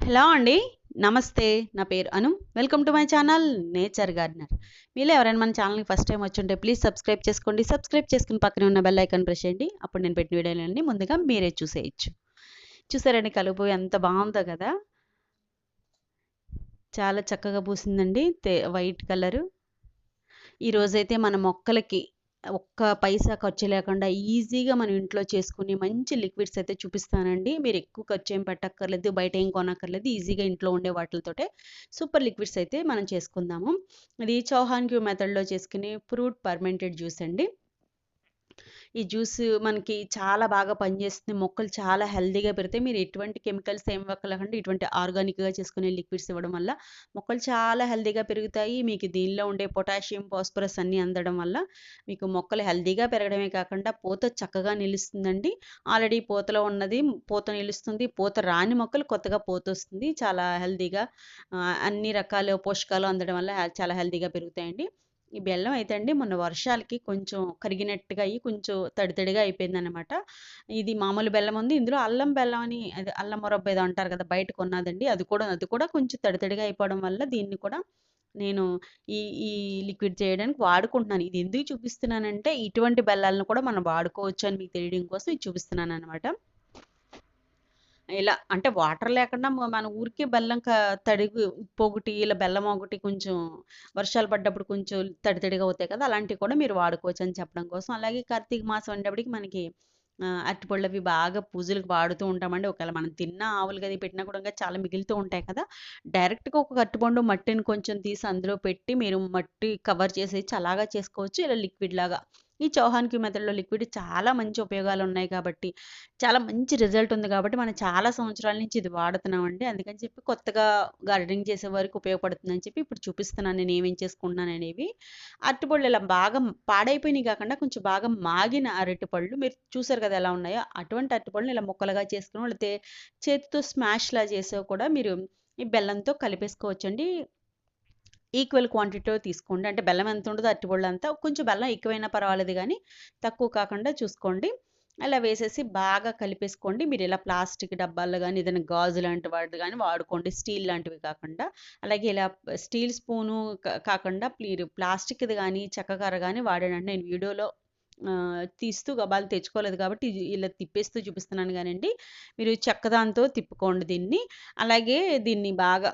Hello అండి. నమస్తే. నా పేరు Anu. Welcome to my channel nature gardener. మీలో ఎవరైనా మన ఛానల్‌కి ఫస్ట్ టైమ్ వచ్చుంటే ప్లీజ్ సబ్స్క్రైబ్ చేసుకోండి. సబ్స్క్రైబ్ చేసుకుని పక్కనే ఉన్న బెల్ ఐకాన్ ప్రెస్ చేయండి. అప్పుడు నేను పెట్టిన వీడియోలన్నీ ముందుగా మీరే చూసేయొచ్చు. చూసారండి కలుపు ఎంత బాగుందో కదా! చాలా చక్కగా పూసిందండి. తె వైట్ కలరు. ఈరోజైతే మన మొక్కలకి ఒక్క పైసా ఖర్చు లేకుండా ఈజీగా మనం ఇంట్లో చేసుకునే మంచి లిక్విడ్స్ అయితే చూపిస్తానండి. మీరు ఎక్కువ ఖర్చు ఏం పెట్టక్కర్లేదు. బయట ఏం కొనక్కర్లేదు. ఈజీగా ఇంట్లో ఉండే వాటిలతోటే సూపర్ లిక్విడ్స్ అయితే మనం చేసుకుందాము. ఇది చౌహాన్ క్యూ మెథడ్‌లో చేసుకునే ఫ్రూట్ పర్మెంటెడ్ జ్యూస్ అండి. ఈ జ్యూస్ మనకి చాలా బాగా పనిచేస్తుంది. మొక్కలు చాలా హెల్దీగా పెరుగుతాయి. మీరు ఎటువంటి కెమికల్స్ ఏమి ఇవ్వక్కర్లేకుండా ఇటువంటి ఆర్గానిక్‌గా చేసుకునే లిక్విడ్స్ ఇవ్వడం వల్ల మొక్కలు చాలా హెల్దీగా పెరుగుతాయి. మీకు దీనిలో ఉండే పొటాషియం, ఫాస్ఫరస్ అన్నీ అందడం వల్ల మీకు మొక్కలు హెల్దీగా పెరగడమే కాకుండా పూత చక్కగా నిలుస్తుందండి. ఆల్రెడీ పూతలో ఉన్నది పూత నిలుస్తుంది. పూత రాని మొక్కలు కొత్తగా పూత వస్తుంది చాలా హెల్దీగా అన్ని రకాల పోషకాలు అందడం వల్ల చాలా హెల్దీగా పెరుగుతాయండి. ఈ బెల్లం అయితే అండి మొన్న వర్షాలకి కొంచెం కరిగినట్టుగా అయ్యి కొంచెం తడి తడిగా అయిపోయిందనమాట. ఇది మామూలు బెల్లం ఉంది. ఇందులో అల్లం బెల్లం అని అది అల్లం మొరబ్బ ఏదో అంటారు కదా! బయట కొన్నదండి. అది కూడా అది కూడా కొంచెం తడి తడిగా అయిపోవడం వల్ల దీన్ని కూడా నేను ఈ ఈ లిక్విడ్ చేయడానికి వాడుకుంటున్నాను. ఇది ఎందుకు చూపిస్తున్నానంటే ఇటువంటి బెల్లాలను కూడా మనం వాడుకోవచ్చు అని మీకు తెలియడం కోసం ఇది చూపిస్తున్నాననమాట. ఇలా అంటే వాటర్ లేకుండా మన ఊరికే బెల్లం తడిగి ఉప్పు ఒకటి ఇలా బెల్లం ఒకటి కొంచెం వర్షాలు పడ్డప్పుడు కొంచెం తడి తడిగా అవుతాయి కదా! అలాంటివి కూడా మీరు వాడుకోవచ్చు అని చెప్పడం కోసం. అలాగే కార్తీక మాసం ఉండేప్పటికి మనకి అరటిపళ్ళు అరటిపళ్ళవి బాగా పూజలకు వాడుతూ ఉంటామండి. ఒకవేళ మనం తిన్న ఆవులు గది పెట్టినా కూడా చాలా మిగులుతూ ఉంటాయి కదా! డైరెక్ట్‌గా ఒక అరటిపండు మట్టిని కొంచెం తీసి అందులో పెట్టి మీరు మట్టి కవర్ చేసేయచ్చు. అలాగా చేసుకోవచ్చు. ఇలా లిక్విడ్ లాగా. ఈ చౌహాన్ క్యూ మెథడ్‌లో లిక్విడ్ చాలా మంచి ఉపయోగాలు ఉన్నాయి కాబట్టి, చాలా మంచి రిజల్ట్ ఉంది కాబట్టి మనం చాలా సంవత్సరాల నుంచి ఇది వాడుతున్నామండి. అందుకని చెప్పి కొత్తగా గార్డెనింగ్ చేసే వారికి ఉపయోగపడుతుందని చెప్పి ఇప్పుడు చూపిస్తున్నాను నేను ఏమేం చేసుకుంటున్నాననేవి. అరటిపళ్ళు ఇలా బాగా పాడైపోయినాయి కాకుండా కొంచెం బాగా మాగిన అరటిపళ్ళు మీరు చూసారు కదా! ఎలా ఉన్నాయో అటువంటి అరటిపళ్ళని ఇలా ముక్కలుగా చేసుకుని లేకపోతే చేతితో స్మాష్‌లా చేసేవి కూడా మీరు ఈ బెల్లంతో కలిపేసుకోవచ్చండి. ఈక్వల్ క్వాంటిటీలో తీసుకోండి. అంటే బెల్లం ఎంత ఉండదో అరటిపళ్ళు అంతా కొంచెం బెల్లం ఎక్కువైనా పర్వాలేదు కానీ తక్కువ కాకుండా చూసుకోండి. అలా వేసేసి బాగా కలిపేసుకోండి. మీరు ఇలా ప్లాస్టిక్ డబ్బాల్లో కానీ ఏదైనా గాజు లాంటి వాటి కానీ వాడుకోండి. స్టీల్ లాంటివి కాకుండా. అలాగే ఇలా స్టీల్ స్పూను కాకుండా మీరు ప్లాస్టిక్‌ది కానీ చెక్కకర్ర కానీ వాడానంటే నేను వీడియోలో తీస్తూ గబాలు తెచ్చుకోలేదు కాబట్టి ఇలా తిప్పేస్తూ చూపిస్తున్నాను కానివ్వండి మీరు చెక్క దాంతో తిప్పుకోండి దీన్ని. అలాగే దీన్ని బాగా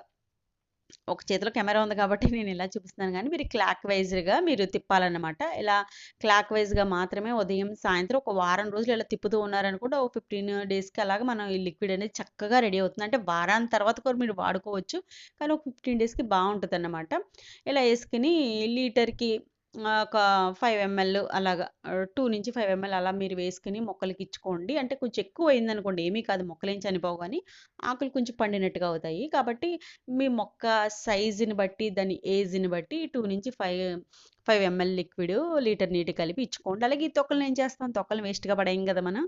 ఒక చేతిలో కెమెరా ఉంది కాబట్టి నేను ఇలా చూపిస్తున్నాను కానీ మీరు క్లాక్ వైజ్గా మీరు తిప్పాలన్నమాట. ఇలా క్లాక్ వైజ్గా మాత్రమే ఉదయం, సాయంత్రం ఒక వారం రోజులు ఇలా తిప్పుతూ ఉన్నారనుకుంటే ఒక ఫిఫ్టీన్ డేస్‌కి అలాగా మనం ఈ లిక్విడ్ అనేది చక్కగా రెడీ అవుతుంది. అంటే వారం తర్వాత కూడా మీరు వాడుకోవచ్చు. కానీ ఒక 15 డేస్‌కి బాగుంటుంది అన్నమాట ఇలా వేసుకుని లీటర్‌కి ఒక ఫైవ్ ఎంఎల్ అలాగా టూ నుంచి ఫైవ్ ఎంఎల్ అలా మీరు వేసుకుని మొక్కలకి ఇచ్చుకోండి. అంటే కొంచెం ఎక్కువ అయిందనుకోండి ఏమీ కాదు మొక్కలేం చనిపోవు కానీ ఆకులు కొంచెం పండినట్టుగా అవుతాయి. కాబట్టి మీ మొక్క సైజుని బట్టి, దాని ఏజ్‌ని బట్టి 2-5 ఫైవ్ ఎంఎల్ లిక్విడ్ లీటర్ నీటి కలిపి ఇచ్చుకోండి. అలాగే ఈ తొక్కలను ఏం చేస్తాం తొక్కలను వేస్ట్‌గా పడేయం కదా మనం.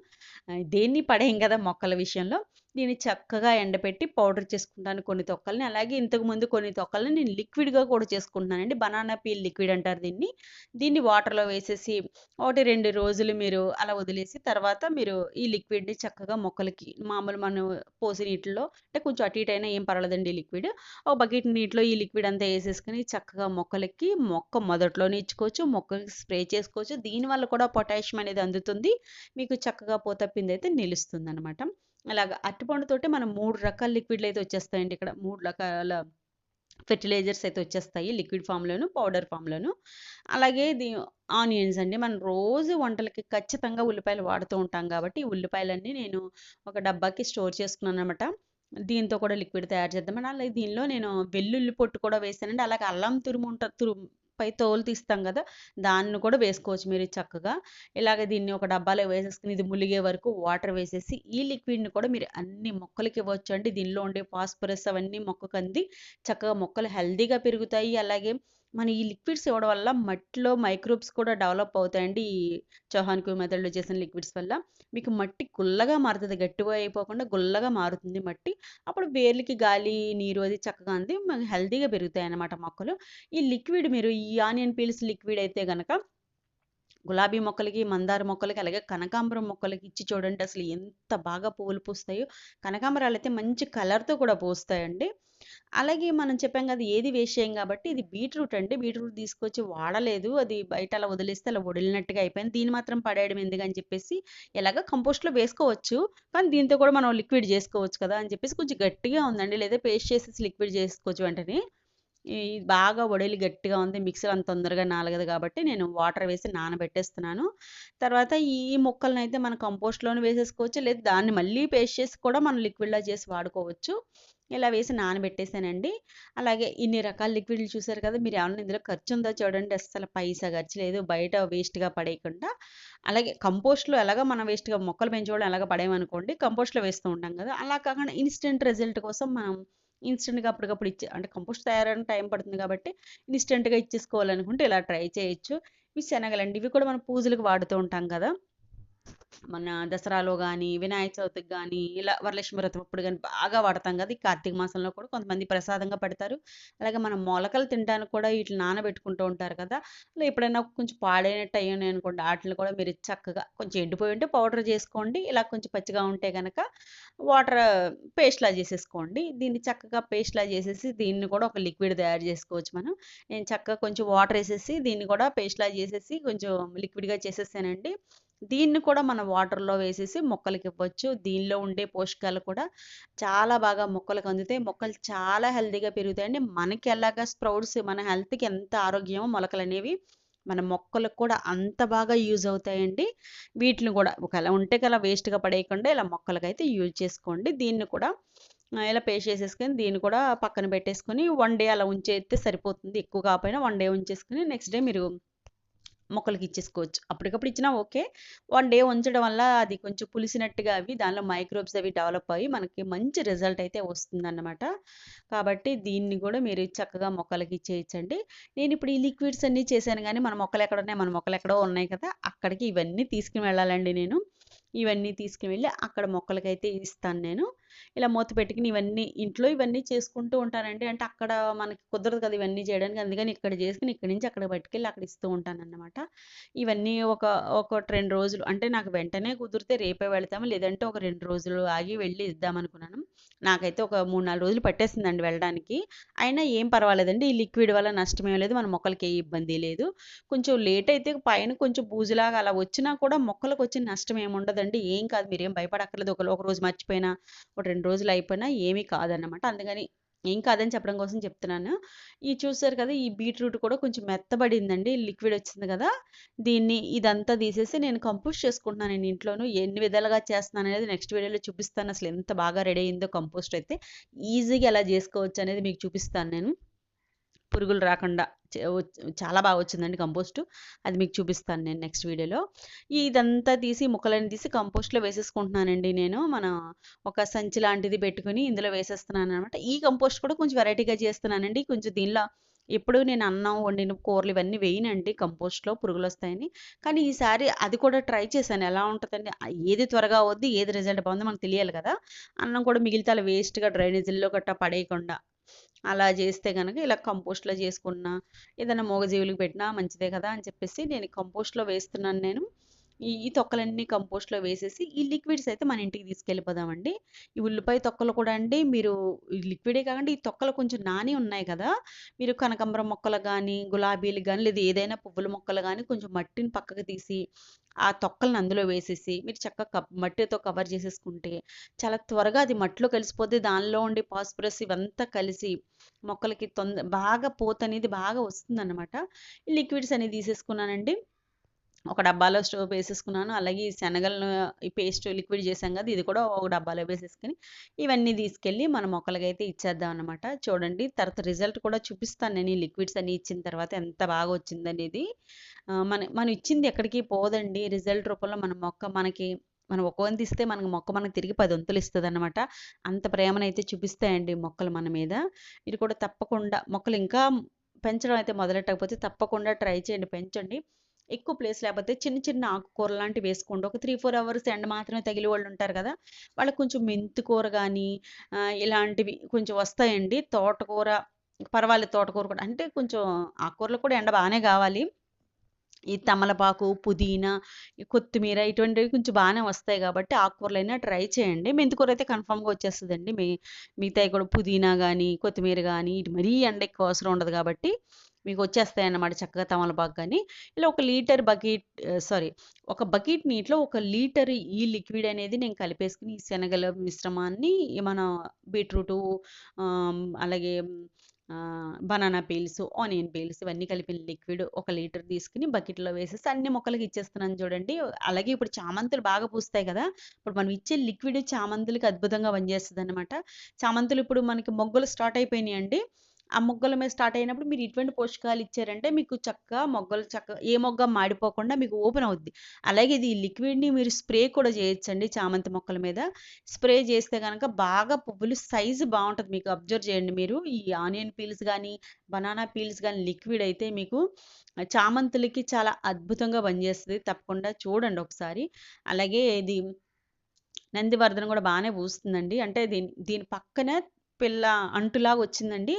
దేన్ని పడేయం కదా మొక్కల విషయంలో. దీన్ని చక్కగా ఎండపెట్టి పౌడర్ చేసుకుంటాను కొన్ని తొక్కల్ని. అలాగే ఇంతకుముందు కొన్ని తొక్కల్ని నేను లిక్విడ్‌గా కూడా చేసుకుంటున్నానండి. బనానా పీల్ లిక్విడ్ అంటారు దీన్ని. దీన్ని వాటర్‌లో వేసేసి 1, 2 రోజులు మీరు అలా వదిలేసి తర్వాత మీరు ఈ లిక్విడ్‌ని చక్కగా మొక్కలకి మామూలు మనం పోసి నీటిలో అంటే కొంచెం అటు ఇటు అయినా ఏం పర్వాలేదండి లిక్విడ్. ఒక బకెట్ నీటిలో ఈ లిక్విడ్ అంతా వేసేసుకుని చక్కగా మొక్కలకి మొక్క మొదట్లో ఇచ్చుకోవచ్చు. మొక్కకి స్ప్రే చేసుకోవచ్చు. దీనివల్ల కూడా పొటాషియం అనేది అందుతుంది. మీకు చక్కగా పూత, పిండి అయితే నిలుస్తుంది అనమాట అలాగ అరటిపండుతోటి మనం మూడు రకాల లిక్విడ్లు అయితే వచ్చేస్తాయండి ఇక్కడ. మూడు రకాల ఫెర్టిలైజర్స్ అయితే వచ్చేస్తాయి. లిక్విడ్ ఫామ్‌లోను, పౌడర్ ఫామ్‌లోను. అలాగే ది ఆనియన్స్ అండి. మనం రోజు వంటలకి ఖచ్చితంగా ఉల్లిపాయలు వాడుతూ ఉంటాం కాబట్టి, ఈ ఉల్లిపాయలన్నీ నేను ఒక డబ్బాకి స్టోర్ చేసుకున్నాను అనమాట దీంతో కూడా లిక్విడ్ తయారు చేద్దామని. అలాగే దీనిలో నేను వెల్లుల్లి పొట్టు కూడా వేసానండి. అలాగే అల్లం తురుము ఉంటుంది తురుము పై తోలు తీస్తాం కదా! దాన్ని కూడా వేసుకోవచ్చు మీరు చక్కగా. ఇలాగే దీన్ని ఒక డబ్బాలో వేసేసుకుని ఇది ములిగే వరకు వాటర్ వేసేసి ఈ లిక్విడ్‌ని కూడా మీరు అన్ని మొక్కలకి ఇవ్వచ్చు అండి దీనిలో ఉండే ఫాస్ఫరస్ అవన్నీ మొక్కకు అంది చక్కగా మొక్కలు హెల్దీగా పెరుగుతాయి. అలాగే మన ఈ లిక్విడ్స్ ఇవ్వడం వల్ల మట్టిలో మైక్రోబ్స్ కూడా డెవలప్ అవుతాయండి. ఈ చౌహాన్ క్యూ మెథడ్‌లో చేసిన లిక్విడ్స్ వల్ల. మీకు మట్టి గుల్లగా మారుతుంది గట్టిగా అయిపోకుండా గుల్లగా మారుతుంది మట్టి. అప్పుడు వేర్లకి గాలి, నీరు అది చక్కగా అంది హెల్తీగా పెరుగుతాయి అన్నమాట మొక్కలు. ఈ లిక్విడ్ మీరు ఈ ఆనియన్ పీల్స్ లిక్విడ్ అయితే కనుక గులాబీ మొక్కలకి, మందార మొక్కలకి, అలాగే కనకాంబరం మొక్కలకి ఇచ్చి చూడండి అసలు ఎంత బాగా పువ్వులు పూస్తాయో. కనకాంబరాలు అయితే మంచి కలర్‌తో కూడా పూస్తాయండి. అలాగే మనం చెప్పాం కదా! ఏది వేస్ట్ చేయం కాబట్టి ఇది బీట్రూట్ అండి. బీట్రూట్ తీసుకొచ్చి వాడలేదు. అది బయట అలా వదిలేస్తే అలా వడిలినట్టుగా అయిపోయింది. దీన్ని మాత్రం పడేయడం ఎందుకని చెప్పేసి ఎలాగ కంపోస్ట్‌లో వేసుకోవచ్చు. కానీ దీంతో కూడా మనం లిక్విడ్ చేసుకోవచ్చు కదా! అని చెప్పేసి కొంచెం గట్టిగా ఉందండి. లేదా పేస్ట్ చేసేసి లిక్విడ్ చేసుకోవచ్చు వెంటనే. ఇది బాగా వడలి గట్టిగా ఉంది. మిక్సీలో అంత తొందరగా నాలగదు కాబట్టి నేను వాటర్ వేసి నానబెట్టేస్తున్నాను. తర్వాత ఈ మొక్కలనైతే మనం కంపోస్ట్‌లోనే వేసేసుకోవచ్చు. లేదా దాన్ని మళ్ళీ పేస్ట్ చేసి కూడా మనం లిక్విడ్‌లా చేసి వాడుకోవచ్చు. ఇలా వేసి నానబెట్టేసానండి. అలాగే ఇన్ని రకాల లిక్విడ్‌లు చూసారు కదా! మీరు ఏమన్నా ఇందులో ఖర్చు ఉందో చూడండి. అసలు పైసా ఖర్చు లేదు. బయట వేస్ట్‌గా పడేయకుండా. అలాగే కంపోస్ట్‌లో ఎలాగ మనం వేస్ట్‌గా మొక్కలు పెంచుకోవడం ఎలాగ పడేయమనుకోండి. కంపోస్ట్‌లో వేస్తూ ఉంటాం కదా! అలా కాకుండా ఇన్స్టెంట్ రిజల్ట్ కోసం మనం ఇన్స్టెంట్గా అప్పటికప్పుడు ఇచ్చే అంటే కంపోస్ట్ తయారని టైం పడుతుంది కాబట్టి ఇన్స్టెంట్గా ఇచ్చేసుకోవాలనుకుంటే ఇలా ట్రై చేయొచ్చు. ఇవి శనగలండి. ఇవి కూడా మనం పూజలకు వాడుతూ ఉంటాం కదా! మన దసరాలో కానీ వినాయక చవితికి కానీ ఇలా వరలక్ష్మి వ్రతం అప్పుడు కానీ బాగా వాడతాం కదా! ఈ కార్తీక మాసంలో కూడా కొంతమంది ప్రసాదంగా పెడతారు. అలాగే మనం మొలకలు తినడానికి కూడా వీటిని నానబెట్టుకుంటూ ఉంటారు కదా! అలా ఎప్పుడైనా కొంచెం పాడైనట్టు అయ్యాయనుకోండి వాటిని కూడా మీరు చక్కగా కొంచెం ఎండిపోయి ఉంటే పౌడర్ చేసుకోండి. ఇలా కొంచెం పచ్చిగా ఉంటే కనుక వాటర్ పేస్ట్‌లా చేసేసుకోండి. దీన్ని చక్కగా పేస్ట్‌లా చేసేసి దీన్ని కూడా ఒక లిక్విడ్ తయారు చేసుకోవచ్చు మనం. నేను చక్కగా కొంచెం వాటర్ వేసేసి దీన్ని కూడా పేస్ట్‌లా చేసేసి కొంచెం లిక్విడ్‌గా చేసేసానండి. దీన్ని కూడా మనం వాటర్‌లో వేసేసి మొక్కలకి ఇవ్వచ్చు దీనిలో ఉండే పోషకాలు కూడా చాలా బాగా మొక్కలకు అందుతాయి. మొక్కలు చాలా హెల్తీగా పెరుగుతాయండి. మనకి ఎలాగా స్ప్రౌట్స్ మన హెల్త్‌కి ఎంత ఆరోగ్యమో మొలకలు అనేవి మన మొక్కలకు కూడా అంత బాగా యూజ్ అవుతాయండి. వీటిని కూడా ఒకవేళ ఉంటే గల వేస్ట్‌గా పడేయకుండా ఇలా మొక్కలకైతే యూజ్ చేసుకోండి. దీన్ని కూడా ఇలా పేస్ట్ చేసేసుకొని దీన్ని కూడా పక్కన పెట్టేసుకొని వన్ డే అలా ఉంచేస్తే సరిపోతుంది. ఎక్కువ కాకపోయినా వన్ డే ఉంచేసుకొని నెక్స్ట్ డే మీరు మొక్కలకి ఇచ్చేసుకోవచ్చు. అప్పటికప్పుడు ఇచ్చినా ఓకే. వన్ డే ఉంచడం వల్ల అది కొంచెం పులిసినట్టుగా అవి దానిలో మైక్రోబ్స్ అవి డెవలప్ అయ్యి మనకి మంచి రిజల్ట్ అయితే వస్తుందన్నమాట. కాబట్టి దీన్ని కూడా మీరు చక్కగా మొక్కలకి ఇచ్చేయచ్చండి నేను ఇప్పుడు ఈ లిక్విడ్స్ అన్నీ చేశాను కానీ మన మొక్కలు ఎక్కడ ఉన్నాయి మన మొక్కలు ఎక్కడో ఉన్నాయి కదా! అక్కడికి ఇవన్నీ తీసుకుని వెళ్ళాలండి నేను. ఇవన్నీ తీసుకుని వెళ్ళి అక్కడ మొక్కలకైతే ఇస్తాను నేను. ఇలా మూత పెట్టుకుని ఇవన్నీ ఇంట్లో ఇవన్నీ చేసుకుంటూ ఉంటానండి. అంటే అక్కడ మనకి కుదరదు కదా! ఇవన్నీ చేయడానికి. అందుకని ఇక్కడ చేసుకొని ఇక్కడ నుంచి అక్కడ పట్టుకెళ్ళి అక్కడ ఇస్తూ ఉంటానన్నమాట. ఇవన్నీ ఒక ఒక రెండు రోజులు అంటే నాకు వెంటనే కుదిరితే రేపే వెళ్తాము. లేదంటే ఒక రెండు రోజులు ఆగి వెళ్ళి ఇద్దాం అనుకున్నాను నాకైతే ఒక 3, 4 రోజులు పట్టేసిందండి వెళ్ళడానికి. అయినా ఏం పర్వాలేదండి. ఈ లిక్విడ్ వల్ల నష్టమేం లేదు. మన మొక్కలకి ఏ ఇబ్బంది లేదు. కొంచెం లేట్ అయితే పైన కొంచెం బూజులాగా అలా వచ్చినా కూడా మొక్కలకొచ్చే నష్టం ఏముండదండి. ఏం కాదు. మీరేం భయపడక్కర్లేదు. ఒక రోజు మర్చిపోయినా, రెండు రోజులు అయిపోయినా ఏమీ కాదన్నమాట. అందుకని ఏం కాదని చెప్పడం కోసం చెప్తున్నాను. ఇది చూసారు కదా! ఈ బీట్రూట్ కూడా కొంచెం మెత్తబడిందండి. లిక్విడ్ వచ్చింది కదా! దీన్ని ఇదంతా తీసేసి నేను కంపోస్ట్ చేసుకుంటున్నాను నేను ఇంట్లోను. ఎన్ని విధాలుగా చేస్తున్నాననేది నెక్స్ట్ వీడియోలో చూపిస్తాను. అసలు ఎంత బాగా రెడీ అయిందో కంపోస్ట్ అయితే. ఈజీగా ఎలా చేసుకోవచ్చు అనేది మీకు చూపిస్తాను నేను. పురుగులు రాకుండా చాలా బాగా వచ్చిందండి కంపోస్టు. అది మీకు చూపిస్తాను నేను నెక్స్ట్ వీడియోలో. ఇదంతా తీసి ముక్కలని తీసి కంపోస్ట్‌లో వేసేసుకుంటున్నానండి నేను. మన ఒక సంచి లాంటిది పెట్టుకొని ఇందులో వేసేస్తున్నాను అనమాట ఈ కంపోస్ట్ కూడా కొంచెం వెరైటీగా చేస్తున్నానండి. కొంచెం దీనిలో ఎప్పుడు నేను అన్నం వండిన కూరలు ఇవన్నీ వేయనండి కంపోస్ట్‌లో పురుగులు వస్తాయని కానీ ఈసారి అది కూడా ట్రై చేశాను. ఎలా ఉంటుందండి ఏది త్వరగా అవుద్ది, ఏది రిజల్ట్ బాగుందో మనకు తెలియాలి కదా! అన్నం కూడా మిగిలితే అలా వేస్ట్‌గా డ్రైనేజీల్లో గట్టా పడేయకుండా అలా చేస్తే కనుక ఇలా కంపోస్ట్‌లో చేసుకున్నా, ఏదైనా మూగజీవులకు పెట్టినా మంచిదే కదా! అని చెప్పేసి నేను కంపోస్ట్‌లో వేస్తున్నాను నేను. ఈ తొక్కలన్నీ కంపోస్ట్‌లో వేసేసి ఈ లిక్విడ్స్ అయితే మన ఇంటికి తీసుకెళ్ళిపోదామండి. ఈ ఉల్లిపాయ తొక్కలు కూడా అండి మీరు ఈ లిక్విడే కాకుండా ఈ తొక్కలు కొంచెం నాని ఉన్నాయి కదా! మీరు కనకాంబరం మొక్కలు కానీ గులాబీలు కానీ లేదా ఏదైనా పువ్వుల మొక్కలు కానీ కొంచెం మట్టిని పక్కకు తీసి ఆ తొక్కలను అందులో వేసేసి మీరు చక్కగా కప్ మట్టితో కవర్ చేసేసుకుంటే చాలా త్వరగా అది మట్టిలో కలిసిపోతే దానిలో ఉండే పాస్పరస్ ఇవంతా కలిసి మొక్కలకి తొంద బాగా పూతనేది బాగా వస్తుందన్నమాట. ఈ లిక్విడ్స్ అనేది తీసేసుకున్నానండి. ఒక డబ్బాలో స్టవ్ వేసేసుకున్నాను. అలాగే ఈ శనగలను ఈ పేస్ట్ లిక్విడ్ చేశాం కదా! ఇది కూడా ఒక డబ్బాలో వేసేసుకుని ఇవన్నీ తీసుకెళ్ళి మన మొక్కలకైతే ఇచ్చేద్దాం అనమాట చూడండి తర్వాత రిజల్ట్ కూడా చూపిస్తాను నేను ఈ లిక్విడ్స్ అన్నీ ఇచ్చిన తర్వాత ఎంత బాగా వచ్చిందనేది. మన మనం ఇచ్చింది ఎక్కడికి పోదండి. రిజల్ట్ రూపంలో మన మొక్క మనకి మనం ఒక వంతు ఇస్తే మనకి మొక్క మనకు తిరిగి పది వంతులు ఇస్తదన్నమాట. అంత ప్రేమనైతే చూపిస్తాయండి మొక్కలు మన మీద. ఇది కూడా తప్పకుండా మొక్కలు ఇంకా పెంచడం అయితే మొదలెట్టకపోతే తప్పకుండా ట్రై చేయండి. పెంచండి. ఎక్కువ ప్లేస్ లేకపోతే చిన్న చిన్న ఆకుకూరలు లాంటివి వేసుకోండి. ఒక 3, 4 అవర్స్ ఎండ మాత్రమే తగిలి వాళ్ళు ఉంటారు కదా! వాళ్ళకి కొంచెం మెంతి కూర కానీ ఇలాంటివి కొంచెం వస్తాయండి. తోటకూర పర్వాలేదు తోటకూర కూడా అంటే కొంచెం ఆకుకూరలు కూడా ఎండ బాగానే కావాలి. ఈ తమలపాకు, పుదీనా, ఈ కొత్తిమీర ఇటువంటివి కొంచెం బాగానే వస్తాయి కాబట్టి ఆకుకూరలైనా ట్రై చేయండి. మెంతికూర అయితే కన్ఫామ్గా వచ్చేస్తుందండి మీ మిగతాయి కూడా పుదీనా కానీ కొత్తిమీర కానీ ఇటు మరీ ఎండ ఎక్కువ అవసరం ఉండదు కాబట్టి మీకు వచ్చేస్తాయన్నమాట చక్కగా తమలపాకు కానీ ఇలా ఒక లీటర్ బకెట్ సారీ ఒక బకెట్ నీటిలో ఒక లీటర్ ఈ లిక్విడ్ అనేది నేను కలిపేసుకుని శనగల మిశ్రమాన్ని మన బీట్రూటు అలాగే బనానా పీల్స్, ఆనియన్ పీల్స్ ఇవన్నీ కలిపిన లిక్విడ్ ఒక లీటర్ తీసుకుని బకెట్‌లో వేసేసి అన్ని మొక్కలకి ఇచ్చేస్తున్నాను చూడండి. అలాగే ఇప్పుడు చామంతులు బాగా పూస్తాయి కదా! ఇప్పుడు మనం ఇచ్చే లిక్విడ్ చామంతులకి అద్భుతంగా పనిచేస్తదనమాట. చామంతులు ఇప్పుడు మనకి మొగ్గలు స్టార్ట్ అయిపోయినాయి అండి ఆ మొగ్గల మీద స్టార్ట్ అయినప్పుడు మీరు ఇటువంటి పోషకాలు ఇచ్చారంటే మీకు చక్కగా మొగ్గలు చక్కగా ఏ మొగ్గ మాడిపోకుండా మీకు ఓపెన్ అవుద్ది. అలాగే ఇది లిక్విడ్‌ని మీరు స్ప్రే కూడా చేయొచ్చండి చామంతి మొక్కల మీద. స్ప్రే చేస్తే కనుక బాగా పువ్వులు సైజు బాగుంటుంది మీకు అబ్జర్వ్ చేయండి మీరు. ఈ ఆనియన్ పీల్స్ కానీ బనానా పీల్స్ కానీ లిక్విడ్ అయితే మీకు చామంతులకి చాలా అద్భుతంగా పనిచేస్తుంది తప్పకుండా చూడండి ఒకసారి. అలాగే ఇది నందివర్ధనం కూడా బాగానే పూస్తుందండి. అంటే దీని దీని పక్కన పిల్ల అంటులాగా వచ్చిందండి.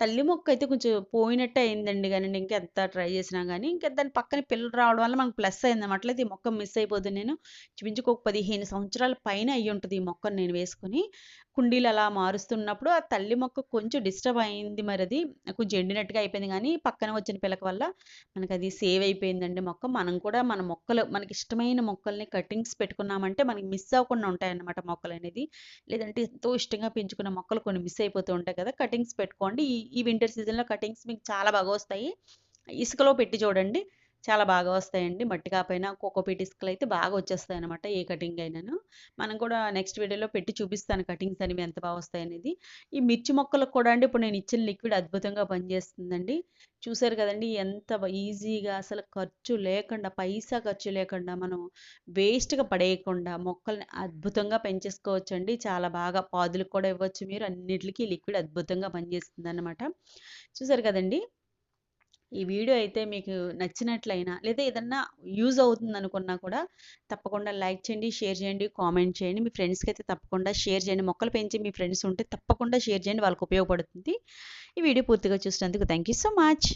తల్లి మొక్క అయితే కొంచెం పోయినట్టే అయిందండి గానండి. ఇంకెంత ట్రై చేసినా కానీ ఇంకా దాని పక్కన పిల్లలు రావడం వల్ల మనకు ప్లస్ అయిందన్నమాట. అట్లయితే ఈ మొక్క మిస్ అయిపోతుంది నేను. చూపించుకో ఒక 15 సంవత్సరాల పైన అయ్యి ఉంటుంది ఈ మొక్కను నేను వేసుకొని. కుండీలు అలా మారుస్తున్నప్పుడు ఆ తల్లి మొక్క కొంచెం డిస్టర్బ్ అయింది మరి అది కొంచెం ఎండినట్టుగా అయిపోయింది కానీ పక్కన వచ్చిన పిల్లక వల్ల మనకది సేవ్ అయిపోయిందండి మొక్క. మనం కూడా మన మొక్కలు మనకి ఇష్టమైన మొక్కల్ని కటింగ్స్ పెట్టుకున్నామంటే మనకి మిస్ అవ్వకుండా ఉంటాయన్నమాట మొక్కలు అనేది లేదంటే ఎంతో ఇష్టంగా పెంచుకున్న మొక్కలు కొన్ని మిస్ అయిపోతూ ఉంటాయి కదా! కటింగ్స్ పెట్టుకోండి. ఈ వింటర్ సీజన్‌లో కటింగ్స్ మీకు చాలా బాగా వస్తాయి. ఇసుకలో పెట్టి చూడండి. చాలా బాగా వస్తాయండి. మట్టి కాపోయినా కోకోపీట్ అయితే బాగా వచ్చేస్తాయన్నమాట. ఏ కటింగ్ అయినాను. మనం కూడా నెక్స్ట్ వీడియోలో పెట్టి చూపిస్తాను కటింగ్స్ అనేవి ఎంత బాగా వస్తాయనేది. ఈ మిర్చి మొక్కలకు కూడా అండి ఇప్పుడు నేను ఇచ్చిన లిక్విడ్ అద్భుతంగా పనిచేస్తుందండి. చూసారు కదండి ఎంత ఈజీగా అసలు ఖర్చు లేకుండా పైసా ఖర్చు లేకుండా మనం వేస్ట్‌గా పడేయకుండా మొక్కల్ని అద్భుతంగా పెంచేసుకోవచ్చండి. చాలా బాగా పాదులకు కూడా ఇవ్వచ్చు మీరు. అన్నిటికీ లిక్విడ్ అద్భుతంగా పనిచేస్తుందన్నమాట. చూసారు కదండీ! ఈ వీడియో అయితే మీకు నచ్చినట్లయినా లేదా ఏదన్నా యూజ్ అవుతుందనుకున్నా కూడా తప్పకుండా లైక్ చేయండి, షేర్ చేయండి, కామెంట్ చేయండి. మీ ఫ్రెండ్స్కి అయితే తప్పకుండా షేర్ చేయండి. మొక్కలు పెంచి మీ ఫ్రెండ్స్ ఉంటే తప్పకుండా షేర్ చేయండి. వాళ్ళకి ఉపయోగపడుతుంది. ఈ వీడియో పూర్తిగా చూసినందుకు థ్యాంక్ యూ సో మచ్.